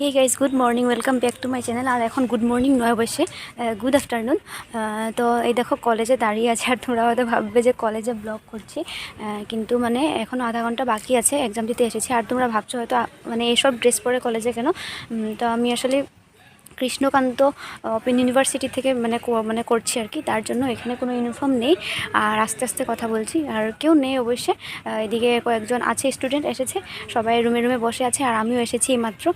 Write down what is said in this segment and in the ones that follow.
Hey guys good morning welcome back to my channel আর এখন good morning নয় অবশ্যই good afternoon তো এই দেখো কলেজে দাঁড়িয়ে আছে আর তোমরা হয়তো ভাববে যে কলেজে ব্লগ করছি। কিন্তু মানে এখন আধা ঘণ্টা বাকি আছে এক্সাম দিতে এসেছি। আর তোমরা ভাবছ হয়তো মানে এইসব ড্রেস পরে কলেজে কেন? তো আমি আসলে কৃষ্ণকান্ত ওপেন ইউনিভার্সিটি থেকে মানে মানে করছি আর কি। তার জন্য এখানে কোনো ইউনিফর্ম নেই। আর আস্তে আস্তে কথা বলছি। আর কেউ নেই অবশ্যই। এদিকে কয়েকজন আছে স্টুডেন্ট এসেছে। সবাই রুমে রুমে বসে আছে। আর আমিও এসেছি মাত্র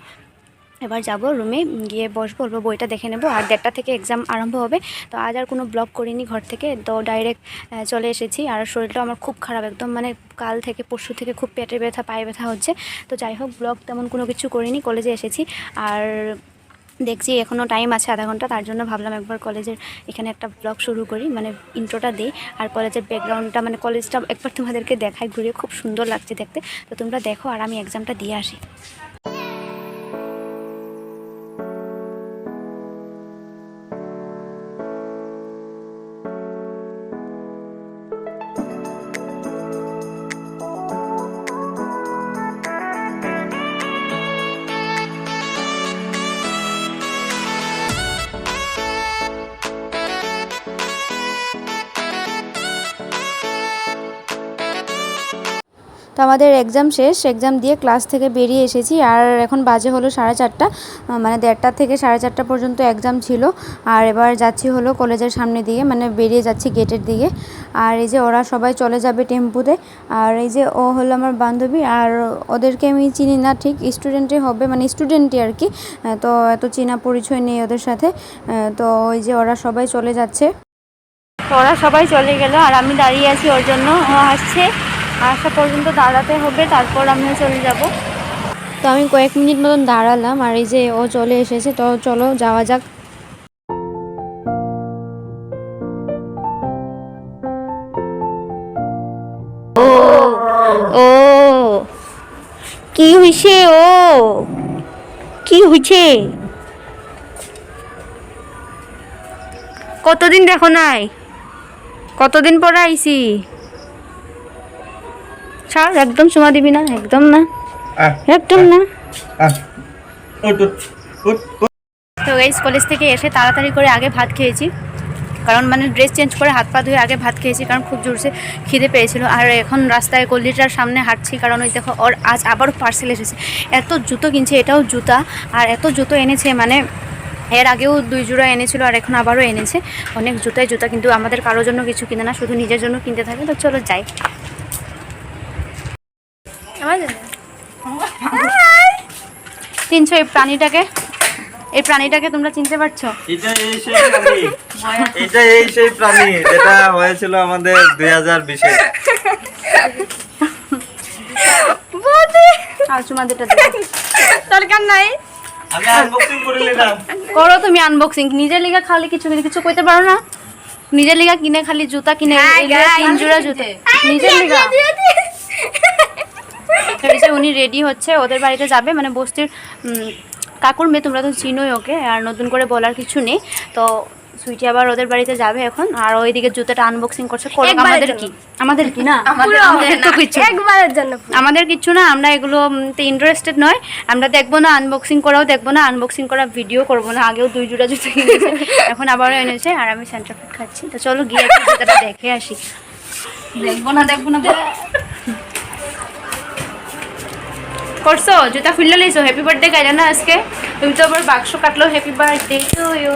এবার যাব রুমে গিয়ে বসবো অল্প বইটা দেখে নেব, আর দেড়টা থেকে এক্সাম আরম্ভ হবে। তো আজ আর কোনো ব্লগ করিনি ঘর থেকে, তো ডাইরেক্ট চলে এসেছি। আর শরীরটা আমার খুব খারাপ একদম মানে কাল থেকে পরশু থেকে খুব পেটে ব্যথা, পায়ে ব্যথা হচ্ছে। তো যাই হোক ব্লগ তেমন কোনো কিছু করিনি কলেজে এসেছি। আর দেখছি এখনও টাইম আছে আধা ঘণ্টা, তার জন্য ভাবলাম একবার কলেজের এখানে একটা ব্লগ শুরু করি মানে ইন্ট্রোটা দিই। আর কলেজের ব্যাকগ্রাউন্ডটা মানে কলেজটা একবার তোমাদেরকে দেখাই ঘুরিয়ে খুব সুন্দর লাগছে দেখতে। তো তোমরা দেখো, আর আমি এক্সামটা দিয়ে আসি। তো আমাদের এক্সাম শেষ এক্সাম দিয়ে ক্লাস থেকে বেরিয়ে এসেছি আর এখন বাজে হলো সাড়ে চারটা মানে দেড়টা থেকে সাড়ে চারটা পর্যন্ত এক্সাম ছিল। আর এবার যাচ্ছি হলো কলেজের সামনে দিকে মানে বেরিয়ে যাচ্ছি গেটের দিকে। আর এই যে ওরা সবাই চলে যাবে টেম্পুতে, আর এই যে ও হলো আমার বান্ধবী, আর ওদেরকে আমি চিনি না, ঠিক স্টুডেন্টই হবে মানে স্টুডেন্টই আর কি তো এত চেনা পরিচয় নেই ওদের সাথে তো ওই যে ওরা সবাই চলে যাচ্ছে। ওরা সবাই চলে গেল, আর আমি দাঁড়িয়ে আছি ওর জন্য, ও আসছে। আসা পর্যন্ত দাঁড়াতে হবে তারপর আমিও চলে যাব। তো আমি কয়েক মিনিট মতন দাঁড়ালাম আর এই যে ও চলে এসেছে তো চলো যাওয়া যাক। ও ও কি হইছে ও? কি হইছে? কতদিন দেখো নাই? কতদিন পরে আইছি? ছাড় একদম সময় দিবি না একদম না একদম না। তো গাইস কলেজ থেকে এসে তাড়াতাড়ি করে আগে ভাত খেয়েছি। কারণ মানে ড্রেস চেঞ্জ করে হাত পা ধুয়ে আগে ভাত খেয়েছি কারণ খুব জোরসে খিদে পেয়েছিল। আর এখন রাস্তায় গল্লিটার সামনে হাঁটছি কারণ ওই দেখো ওর আজ আবারও পার্সেল এসেছে। এত জুতো কিনছে এটাও জুতা আর এত জুতো এনেছে মানে এর আগেও দুই জোড়া এনেছিল আর এখন আবারও এনেছে। অনেক জুতাই জুতা কিন্তু আমাদের কারোর জন্য কিছু কিনে না শুধু নিজের জন্য কিনতে থাকে। তো চলো যাই। চিনছো এই প্রাণীটাকে? এই প্রাণীটাকে তোমরা চিনতে পারছ? এটা এই সেই প্রাণী। এটা এই সেই প্রাণী যেটা হয়েছিল আমাদের দুই হাজার বিশে। আর তোমাদেরটা দেখো। দরকার নাই? আমি আনবক্সিং করে নিলাম। করো তুমি আনবক্সিং নিজের লিগা খালি কিছু কিছু কইতে পারো না? নিজের লিগা কিনে খালি জুতা কিনে এই যে তিন জোড়া জুতা। নিজের লিগা? উনি রেডি হচ্ছে ওদের বাড়িতে যাবে। মানে বস্তির কাকুর মেয়ে তোমরা তো চিনোই ওকে আর নতুন করে বলার কিছু নেই। তো সুইটি আবার ওদের বাড়িতে যাবে এখন। আর ওইদিকে জুতোটা আনবক্সিং করছে। আমাদের কি? আমাদের কি না? আমাদের তো কিছু না। একবারের জন্য আমাদের কিছু না আমরা এগুলো ইন্টারেস্টেড নয়। আমরা দেখব না আনবক্সিং করাও দেখব না আনবক্সিং করা ভিডিও করব না। আগেও দুই জোড়া জুতো কিনেছে এখন আবারও এনেছে আর আমি সেন্টার ফুড খাচ্ছি। তো চলো গিয়ে জুতাটা দেখে আসি। দেখব না দেখব না। করছ? জুতা খুললে লইছো? হ্যাপি বার্থডে গাইলা না আজকে? তুমি তো আবার বাক্স কাটলো happy birthday to you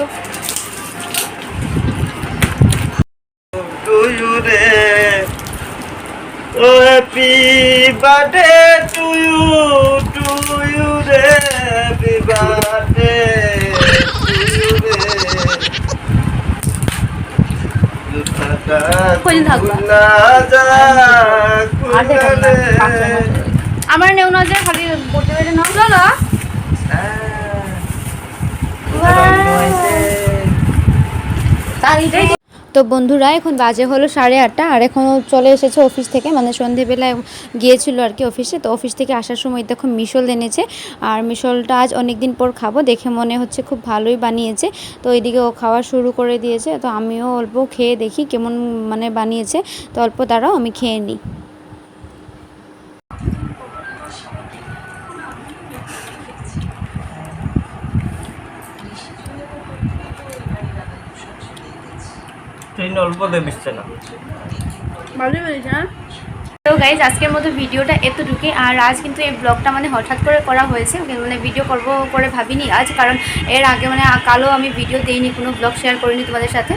O happy birthday to you to you রে। হ্যাপি বার্থডে থাকবা? খুলনা যা রে। আমার নেও না যে খালি বলতে পেরে নাও। চলো। তো। বন্ধুরা এখন বাজে হলো সাড়ে আটটা আর এখন চলে এসেছে অফিস থেকে মানে সন্ধেবেলায় গিয়েছিল আর কি অফিসে। তো অফিস থেকে আসার সময় দেখো মিশল এনেছে আর মিশলটা আজ অনেক দিন পর খাব দেখে মনে হচ্ছে খুব ভালোই বানিয়েছে। তো ওইদিকে ও খাওয়া শুরু করে দিয়েছে তো আমিও অল্প খেয়ে দেখি কেমন মানে বানিয়েছে। তো অল্প দাঁড়াও আমি খেয়ে নিই। চিনি অল্পতে মিশছে না। ভালোই বলেছে হ্যাঁ? তো গাইজ আজকের মতো ভিডিওটা এতটুকুই। আর আজ কিন্তু এই ব্লগটা মানে হঠাৎ করে করা হয়েছে। মানে ভিডিও করব করে ভাবিনি আজ, কারণ এর আগে মানে কালও আমি ভিডিও দিইনি, কোনো ব্লগ শেয়ার করিনি তোমাদের সাথে।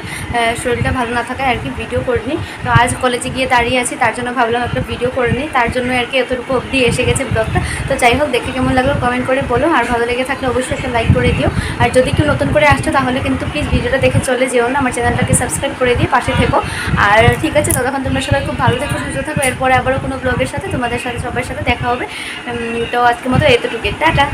শরীরটা ভালো না থাকায় আর কি ভিডিও করিনি। তো আজ কলেজে গিয়ে দাঁড়িয়ে আছি, তার জন্য ভাবলাম একটা ভিডিও করে নিই। তার জন্য আর কি এতটুকু অবধি এসে গেছে ব্লগটা তো যাই হোক, দেখে কেমন লাগল কমেন্ট করে বলো। আর ভালো লেগে থাকলে অবশ্যই একটা লাইক করে দিও। আর যদি কেউ নতুন করে আসছো, তাহলে কিন্তু প্লিজ ভিডিওটা দেখে চলে যেও না। আমার চ্যানেলটাকে সাবস্ক্রাইব করে দিয়ে পাশে থেকো। আর ঠিক আছে, ততক্ষণ তোমরা সবাই খুব ভালো থেকো, সুস্থ থাকো। এরপরে আবারও কোনো ব্লগের সাথে তোমাদের সাথে সবার সাথে দেখা হবে। তো আজকের মতো এতটুকু টাটা।